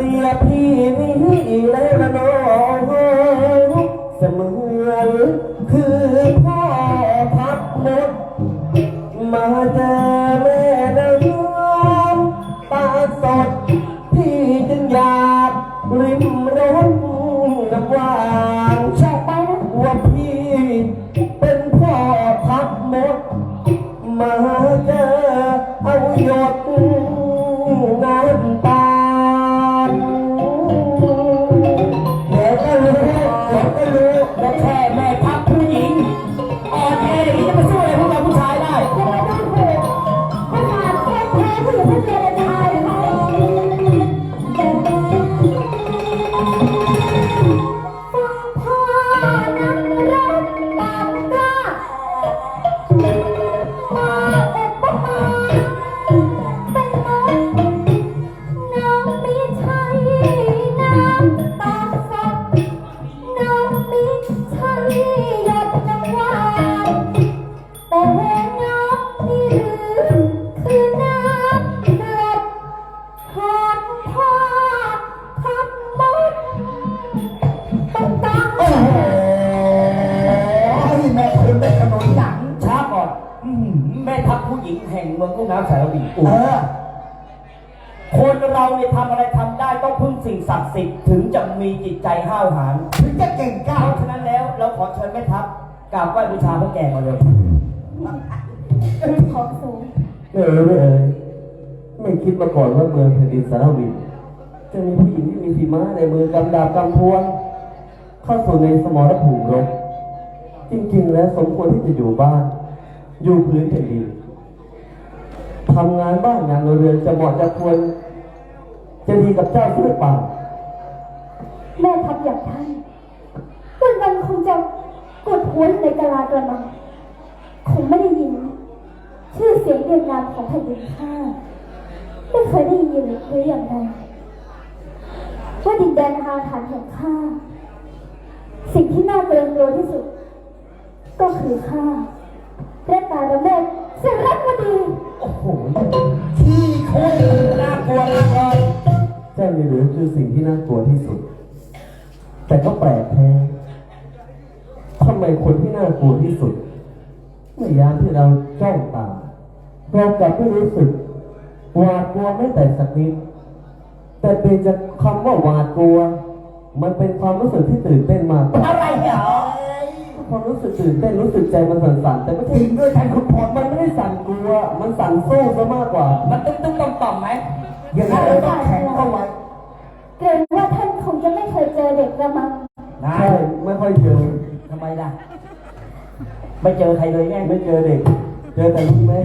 รียบพี่นี่และละน้องเสมือนคือพ่อพักมด ศักดิ์สิทธิ์ถึงจะมีจิตใจห้าวหาญถึงจะเก่งกล้าเพราะฉะนั้นแล้วเราขอเชิญแม่ทัพกราบไหว้บูชาพระแก่มาเลยของสูงเออไม่เอ่ยไม่คิดมาก่อนว่าเมืองแผ่นดินสารวินจะมีผู้หญิงที่มีฝีม้าในมือกำดาบกำพวนเข้าสู่ในสมรภูมิรบจริงๆ แล้วสมควรที่จะอยู่บ้าน อยู่พื้นแผ่นดินทำงานบ้านงานเรือนจะเหมาะจะควร จะดีกับเจ้าหรือเปล่า แม่ทัพอย่างท่านวันวันๆคงจะกดหัวอยู่ในกะลากระมังคงไม่ได้ยิน ชื่อเสียงเรียงนามของแผ่นดินข้าไม่เคยได้ยินหรืออย่างไรว่าดินแดนอาถรรพ์ของข้าสิ่งที่น่าเกรงกลัวที่สุด ก็คือข้าและตาละเมดเสรัตวดีโอ้โหที่โคตรน่ากลัวมากเลยแจ้งในเหลือคือสิ่งที่น่ากลัวที่สุด แต่ก็แปลกแท้ทำไมคนที่น่ากลัวที่สุดเมื่อยามที่เราจ้องตาเรากลับไม่รู้สึกหวาดกลัวไม่แต่สักนิด แต่เป็นจากคำว่าหวาดกลัว มันเป็นความรู้สึกที่ตื่นเต้นมากกว่าอะไรเหรอความรู้สึกตื่นเต้นรู้สึกใจมันสั่นๆแต่ไม่จใช่ริงด้วยท่านคุณพลมันไม่ได้สั่นกลัว มันสั่นสู้ซะมากกว่า มันตุ้มตุ้มต่อมต่อมไหมยังไงเราต้องแข็งเข้าไว้เกรงว่าท่าน คงจะไม่เคยเจอเด็กกระมังนะใช่ไม่ค่อยเจอทำไมล่ะ ไม่เจอใครเลยแน่ไม่เจอเด็ก เจอแต่ลูกแม่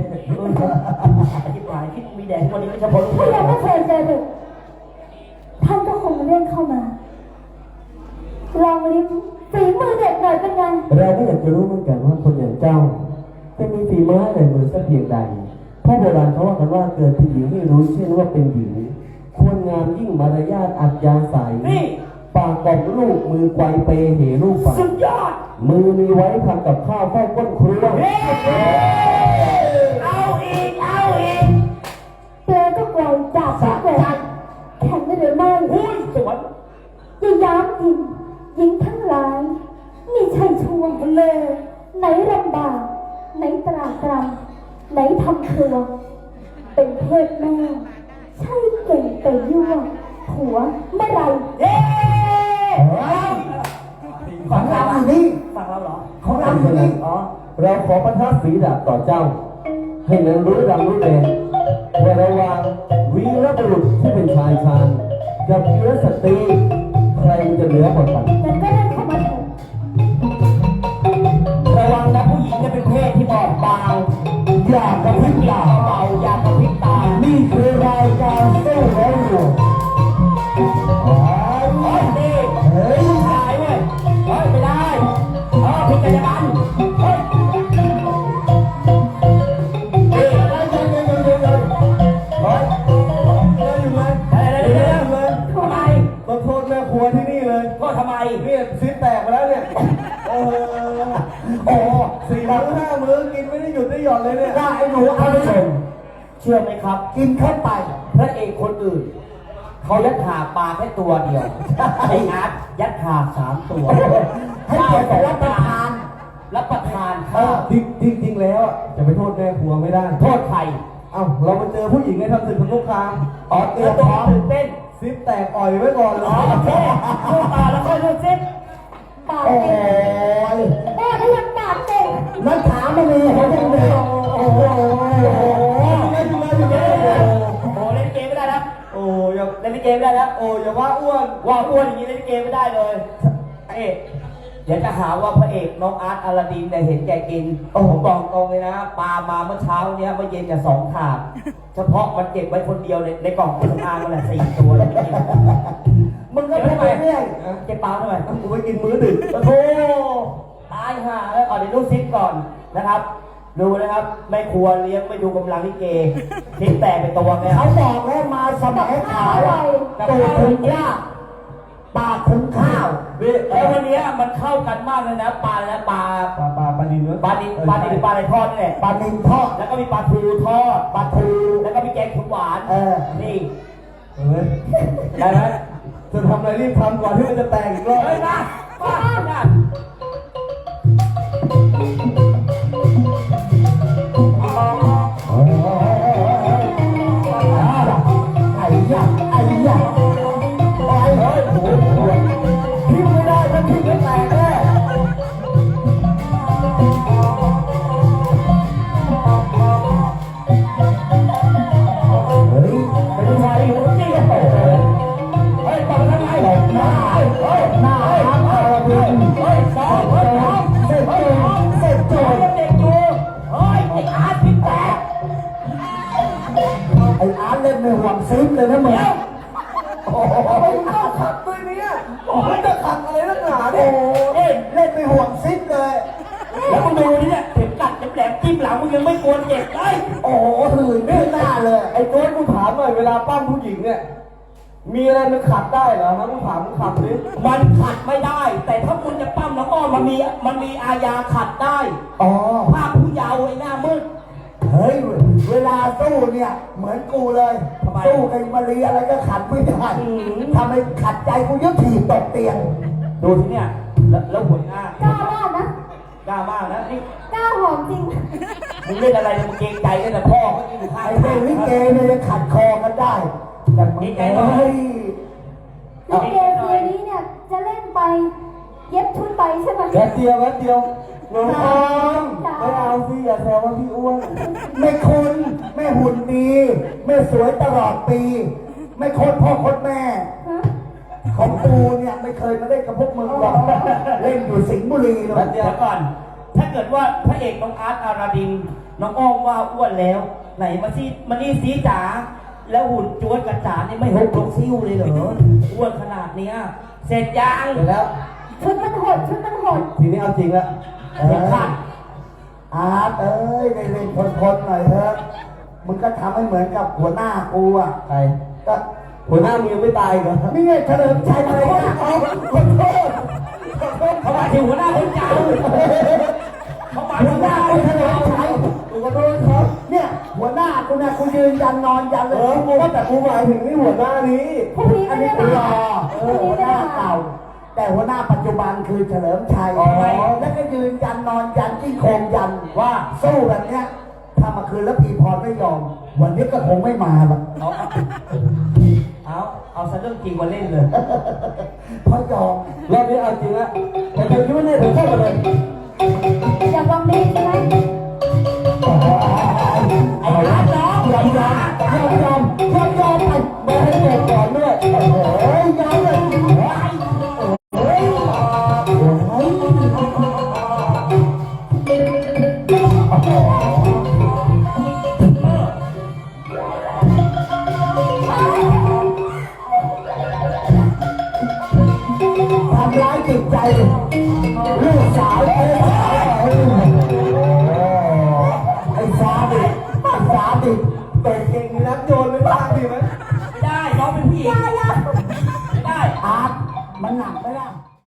อธิบายคิดมีแดงคนนี้ไม่ใช่พอลูกถ้ายังไม่เคยเจอเด็ก ท่านก็คงเรียกเข้ามาลองลิ้มฝีมือเด็กหน่อยเป็นไงเราก็อยากจะรู้เหมือนกันว่าคนอย่างเจ้าจะมีฝีไม้ในมือสักเพียงใดเพราะโบราณเขาว่ากันว่าเกิดเป็นหญิงให้รู้เช่นว่าเป็นหญิง ควรงามยิ่งมารยาทอัจยาศัยนี่ ปากกล่อมลูกมือไกวเปเหลูกฝันสุดยอด มือมีไว้ทำกับข้าวเฝ้าก้นครัว เฮ้ เก่งแต่ยั่วหัวเมื่อไหรเฮ้ฝั่งเราอยู่นี่ฝั่งเราเหรอ ของเราอยู่นี่อ๋อเราขอประทับฝีดาบต่อเจ้า ให้นั้นรู้ดำรู้แดงว่าระหว่างวีรบุรุษที่เป็นชายชาญกับวีรสตรีใครจะเหนือกว่ากันงั้นก็เดิน นไม่ได้หยุดได้หย่อนเลยเนี่ยว่าไอ้หนูเอาไปชมเชื่อไหมครับ กินเข้าไปพระเอกคนอื่น เขายัดขาปลาแค่ตัวเดียวไอ้อาร์ตยัดขาสามตัวให้เกียรติรับประทานรับประทานเอข้าวอจริงจริงจริงแล้วอะจะไปโทษแม่ครัวไม่ได้ โทษใครเอ้าเรามาเจอผู้หญิงในทำศึกสงครามอ๋อเตรียแล้วมตัพวร้อมตื่นเต้นซิปแตกอ่อยไว้ก่อนเลยอ๋อโอเคลูกตาแล้วค่อยลูกซิปปากโอ้เก่ง เก่งนั่นถามไม่มีเขาจะโอ้โหไม่ดูไม่ดูไม่ดูโอ้โหเล่นเกมไม่ได้แล้วโอ้ยเล่นเกมไม่ได้แล้วโอ้อย่าว่าอ้วนว่าอ้วนอย่างนี้เล่นเกมไม่ได้เลยพระเอกเดี๋ยวจะหาว่าพระเอกน้องอาร์ตอาราดินเนี่ยเห็นแกกินผมบอกตรงเลยนะปลามาเมื่อเช้าเนี้ยเมื่อเย็นเนี่ยสองถาดเฉพาะมันเก็บไว้คนเดียวในในกล่องเครื่องสำอางมันแหละสี่ตัวเลยม่กินมึงก็พูดไปเรื่อยเก็บปลาทำไมกูไปกินมื้อดึกโอ้โหตายห่าแล้วก่อนเดี๋ยวดูซิปก่อนนะครับ ดูนะครับแม่ครัวเลี้ยงไม่ดูกำลังลิเกซิปแตกไปตัวแม่เขาบอกแล้วมาสมัยข่าวอะตูดถึงยากปากถึงข้าวแล้ววันเนี้ยมันเข้ากันมากเลยนะปลาอะไรนะปลาปลาปลาปลาดินเนื้อปลาดิบปลาดิบหรือปลาอะไรทอดนี่แหละปลาดินทอดแล้วก็มีปลาทูทอดปลาทูแล้วก็มีแกงเขียวหวานเออนี่เฮ้ยได้ไหมจะทำอะไรรีบทำก่อนที่มันจะแตกอีกรอบเฮ้ยมามา ม ซิปเลยนะมึงเดี๋ยวโอ้โหน่าขัดด้วยเนี่ยโอ้ยจะขัดอะไรนักหนาเนี่ยโอ้ยเล่นในห่วงซิปเลย แล้วมึงดูนี่เนี่ยเข็มกัดแหลมๆจิ้มหลังมึงยังไม่กลัวเจ็บเลยโอ้โหหื่นขึ้นหน้าเลย ไอ้โจ้กูถามหน่อยเวลาปั้มผู้หญิงเนี่ย มีอะไรมันขัดได้เหรอฮะมึงถามมึงขัดดิมันขัดไม่ได้ แต่ถ้าคุณจะปั้มแล้วก็มันมีมันมีอาญาขัดได้อ๋อภาพผู้ยาวไอ้หน้าม เฮ้ย เวลาสู้เนี่ย เหมือนกูเลย ทำไม สู้กันมาเรียอะไรก็ขัดไม่ได้อืมทำไมขัดใจกูยึดถีบตกเตียง ดูที่เนี่ย แล้วแล้วหัวหน้ากล้ามากนะกล้ามากนะนี่กล้าหอมจริง มึงเล่นอะไรเนี่ยมึงเกรงใจกันแต่พ่อเขาอยู่ข้างไอ้เล่นลิเกเนี่ยยังขัดคอกันได้ แต่มึงเฮ้ยลิเกคืนนี้เนี่ยจะเล่นไป เย็บชุดไปใช่ไหมแป๊บเดียวแป๊บเดียว น้องออมไม่เอาสิอย่าแซวว่าพี่อ้วนไม่คนไม่หุ่นดีไม่สวยตลอดปี ไม่คนพ่อคนแม่ฮะของกูเนี่ยไม่เคยมาเล่นกับพวกมึงหรอกเล่นอยู่สิงห์บุรีเลยเดี๋ยวก่อน ถ้าเกิดว่าพระเอกน้องอาร์ตอาราดิน น้องอ้อมว่าอ้วนแล้ว ไหนมาซีมานี่ซีจ๋าแล้วหุ่นจวนกับจ๋านี่ไม่หกลงซิ้วเลยเหรออ้วนขนาดเนี้ยเสร็จยังเสร็จแล้วชุดมันโหดชุดมันโหดทีนี้เอาจริงละ เอเสร็จอค่ะอาร์ตเอ้ยได้เล่นคนๆหน่อยเถอะมึงก็ทำให้เหมือนกับหัวหน้ากูอะใครก็หัวหน้ามึงยังไม่ตายเหรอนี่ไงเฉลิมชัยมาเลยนะเอาขอโทษขอโทษเขามาถึงหัวหน้าคนเก่าเขามาหัถึวงหหัวหน้าน้ากูคนเฉลิเก่ามชัยกูขอโทษครับเนี่ยหัวหน้ากูนะกูยืนยันนอนยันเลยเออกูว่าแต่กูหมายถึงนี่หัวหน้านี้พรุ่งนี้อันไม่นี้ได้กูรมาอเออหัวหน้าเก่า แต่หัวหน้าปัจจุบันคือเฉลิมชัยแล้วก็ยืนยันนอนยันที่โครงยันว่าสู้แบบเนี้ยถ้ามาคืนแล้วพีพรไม่ยอม วันนี้ก็คงไม่มาหรอกเอาเอาเอาเอาซะเรื่องจริงมาเล่นเลย เพราะยอมรอบนี้เอาจริงละแต่เธอคิดว่าเนี่ยเธอเข้ามาเลย อยากลองดีใช่ไหมไมไ